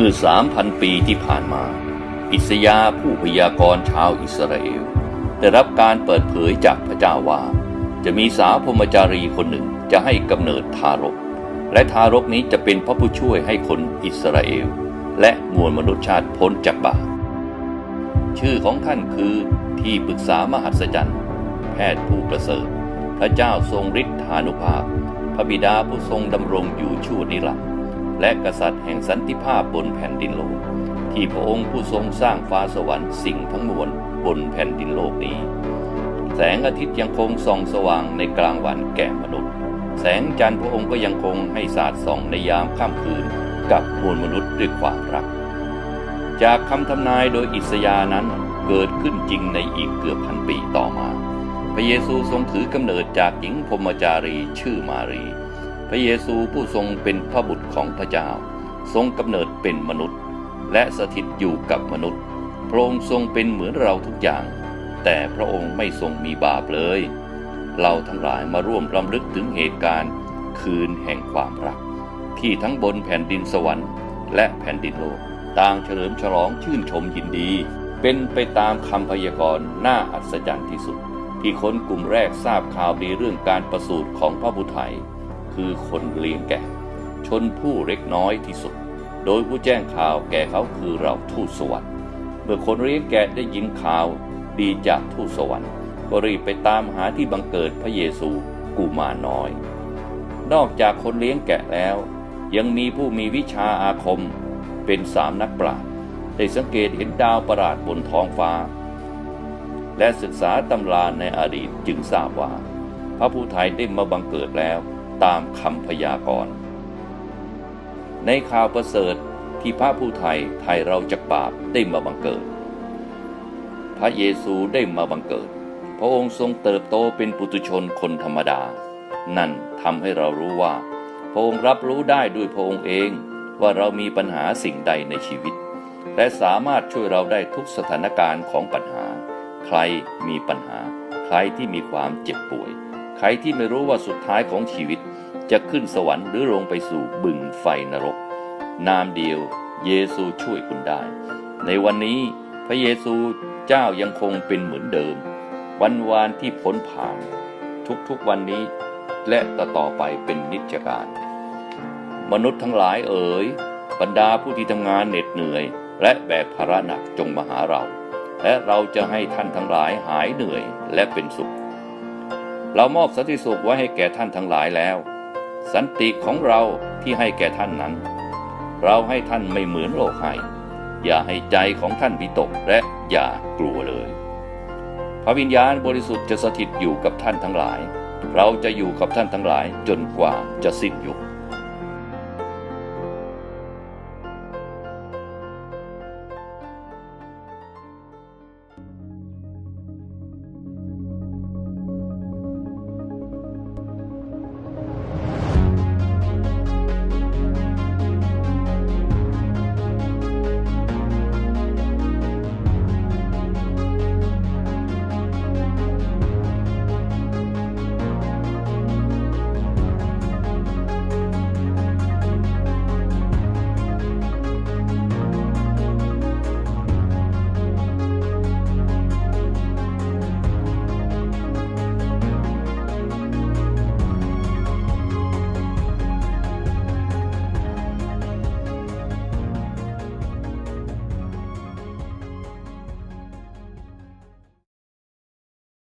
มื่อสามพันปีที่ผ่านมา อิสยาผู้พยากรณ์ชาวอิสราเอล ได้รับการเปิดเผยจากพระเจ้าว่า จะมีสาวพรหมจารีคนหนึ่งจะให้กำเนิดทารก และทารกนี้จะเป็นพระผู้ช่วยให้คนอิสราเอล และมวลมนุษยชาติพ้นจากบาปชื่อของท่านคือที่ปรึกษามหัศจรรย์ แพทย์ผู้ประเสริฐ พระเจ้าทรงฤทธานุภาพ พระบิดาผู้ทรงดำรงอยู่ชั่วนิรันดร์ และกษัตริย์แห่งสันติภาพบนแผ่นดินโลก ที่พระองค์ผู้ทรงสร้างฟ้าสวรรค์สิ่งทั้งมวลบนแผ่นดินโลกนี้ แสงอาทิตย์ยังคงส่องสว่างในกลางวันแก่มนุษย์ แสงจันทร์พระองค์ก็ยังคงให้สาดส่องในยามค่ำคืนกับมวลมนุษย์ด้วยความรัก จากคำทำนายโดยอิสยานั้นเกิดขึ้นจริงในอีกเกือบพันปีต่อมา พระเยซูทรงถือกำเนิดจากหญิงพรมจารีชื่อมารี พระเยซูผู้ทรงเป็นพระบุตรของพระเจ้า ทรงกำเนิดเป็นมนุษย์ และสถิตอยู่กับมนุษย์ พระองค์ทรงเป็นเหมือนเราทุกอย่าง แต่พระองค์ไม่ทรงมีบาปเลย เราทั้งหลายมาร่วมรำลึกถึงเหตุการณ์ คืนแห่งความรัก ที่ทั้งบนแผ่นดินสวรรค์ และแผ่นดินโลกต่างเฉลิมฉลองชื่นชมยินดี เป็นไปตามคำพยากรณ์น่าอัศจรรย์ที่สุด ที่คนกลุ่มแรกทราบข่าวดีเรื่องการประสูติของพระบุตรไทย คือคนเลี้ยงแกะชนผู้เล็กน้อยที่สุด โดยผู้แจ้งข่าวแก่เขาคือเราทูตสวรรค์เมื่อคนเลี้ยงแกะได้ยินข่าวดีจากทูตสวรรค์ ก็รีบไปตามหาที่บังเกิดพระเยซูกุมาน้อย นอกจากคนเลี้ยงแกะแล้ว ยังมีผู้มีวิชาอาคมเป็นสามนักปราชญ์ได้สังเกตเห็นดาวประหลาดบนท้องฟ้า และศึกษาตำราในอดีตจึงทราบว่า พระผู้ไทยได้มาบังเกิดแล้ว ตามคำพยากรณ์ ในข่าวประเสริฐที่พระผู้ไทยไทยเราจากบาปได้มาบังเกิด พระเยซูได้มาบังเกิด พระองค์ทรงเติบโตเป็นปุถุชนคนธรรมดา นั่นทำให้เรารู้ว่า พระองค์รับรู้ได้ด้วยพระองค์เองว่าเรามีปัญหาสิ่งใดในชีวิต และสามารถช่วยเราได้ทุกสถานการณ์ของปัญหา ใครมีปัญหา ใครที่มีความเจ็บป่วย ใครที่ไม่รู้ว่าสุดท้ายของชีวิต จะขึ้นสวรรค์หรือลงไปสู่บึงไฟนรก นามเดียว เยซูช่วยคุณได้ ในวันนี้พระเยซูเจ้ายังคงเป็นเหมือนเดิม วันวานที่พ้นผ่าน ทุกๆวันนี้ และต่อต่อไปเป็นนิจการ มนุษย์ทั้งหลายเอ๋ยบรรดาผู้ที่ทำงานเหน็ดเหนื่อย และแบกภาระหนักจงมาหาเรา และเราจะให้ท่านทั้งหลายหายเหนื่อยและเป็นสุข เรามอบสันติสุขไว้ให้แก่ท่านทั้งหลายแล้ว สันติของเราที่ให้แก่ท่านนั้น เราให้ท่านไม่เหมือนโลกให้ อย่าให้ใจของท่านวิตกและอย่ากลัวเลย พระวิญญาณบริสุทธิ์จะสถิตอยู่กับท่านทั้งหลาย เราจะอยู่กับท่านทั้งหลายจนกว่าจะสิ้นยุค